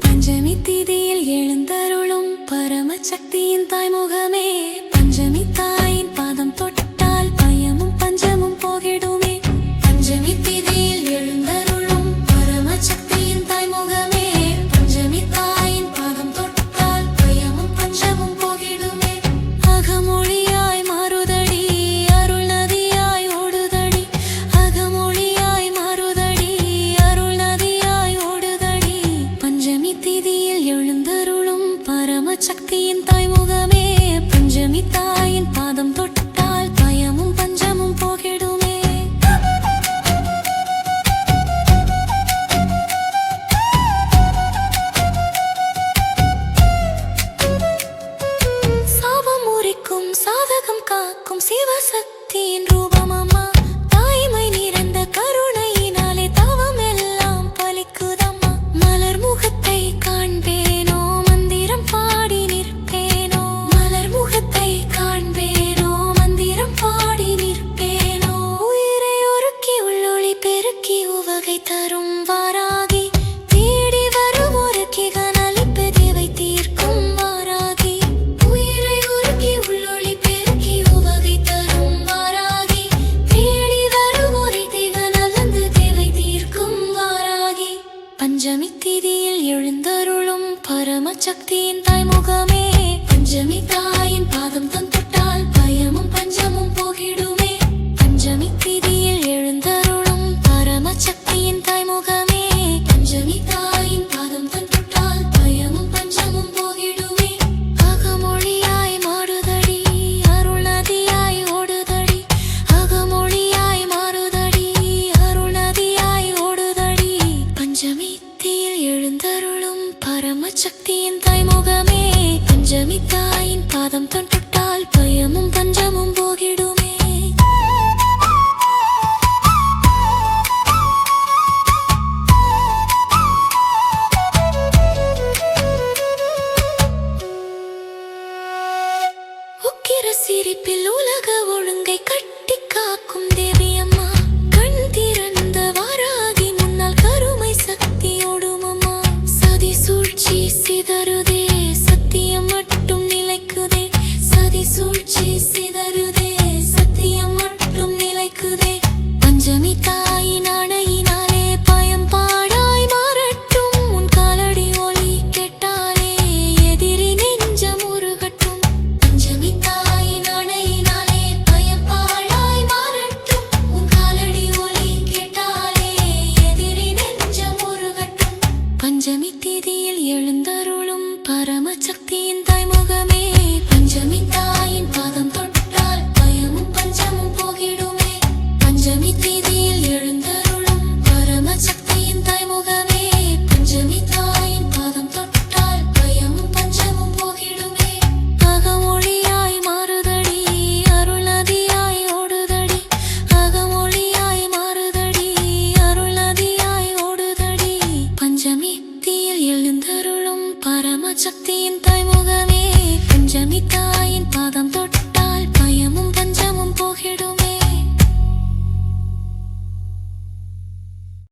பஞ்சமி திதியில் எழுந்தருளும் பரமசக்தியின் தாய்முகமே துர்க்கையின் தாய்முகமே. பஞ்சமி தாயின் பாதம் தொட்டால் பயமும் பஞ்சமும் போகிடுமே. சாபம் உரிக்கும் சாதகம் காக்கும் சிவசக்தியின் ரூபம் பெருக்கி உவகை தரும் வாராகி தேடி வரும் ஒரு கிகனலி பெருவை தீர்க்கும் வாராகி. உயிரை உருக்கி உள்ளொளி பெருக்கி உவகை தரும் வாராகி தேடி வரும் ஒரு திகனலந்து தேவை தீர்க்கும் வாராகி. பஞ்சமி திதியில் எழுந்தருளும் பரமசக்தியின் தாய்முகமே தாயின் பாதம் தொட்டால் பயமும் பஞ்சமும் போகிடுமே. உக்கிர சிரிப்பில் உலக ஒழுங்கை கட்டி காக்கும் பாதம் தொட்டு